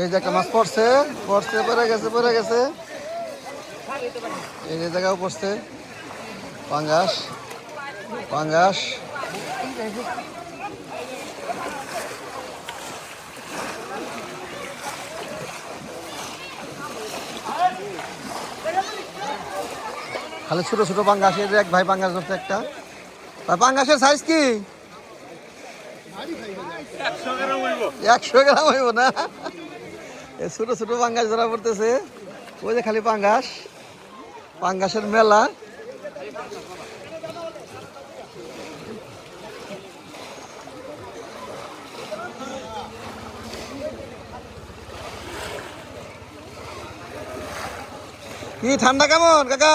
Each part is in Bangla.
এই জায়গা মাছ পড়ছে পড়ছে পরে গেছে পরে গেছে। এই যে জায়গাও পড়ছে। পাঙ্গাস পাঙ্গাস। খালি ছোট ছোট পাঙ্গাস এই এক ভাই পাঙ্গাস ধরছে একটা। ভাই পাঙ্গাসের সাইজ কি? একশো গ্রাম হইব না? ছোট ছোট পাঙ্গাস ধরা পড়তেছে। ওই যে খালি পাঙ্গাস পাঙ্গাসের মেলা। কি ঠান্ডা কেমন, কাকা?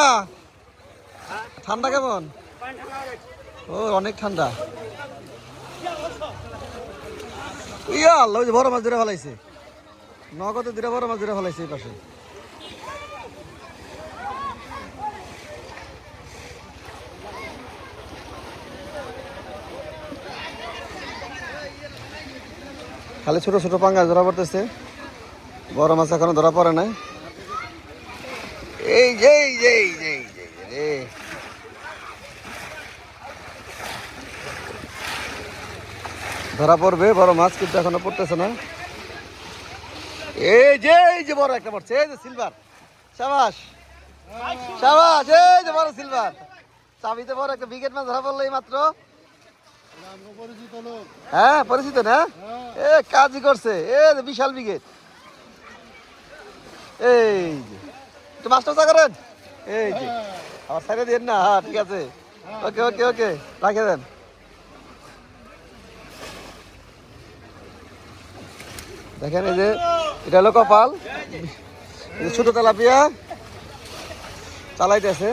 ঠান্ডা কেমন? ও, অনেক ঠান্ডা। ইয়া আল্লাহ বড় মাছ ধরে ফেলাইছে। নগদে দুটা বড় মাছ ধরে ফেলাইছে এই পাশে। খালি ছোট ছোট পাঙ্গা ধরা পড়তেছে। বড় মাছ এখনও ধরা পড়ে নাই। এই যে এই যে এই যে রে ধরা পড়বে, বড় মাছ কিন্তু এখনও পড়তেছে না। এই যে এই যে বড় একটা পড়ছে, এই যে সিলভার। সাবাস। সাবাস, এই যে বড় সিলভার। চাবিতে বড় একটা বিকেট মাছ ধরা পড়ল এই মাত্র হ্যাঁ পরিচিত না? এ, কাজই করছে। এ বিশাল বিকেট এই যে। একটু চা করেন। এই যে। আমার সাইডে দিন না? হ্যাঁ ঠিক আছে। ওকে ওকে ওকে। রাখে দেন। দেখেন এই যে এটা হলো কপাল। ছোট তেলাপিয়া চালাইতেছে।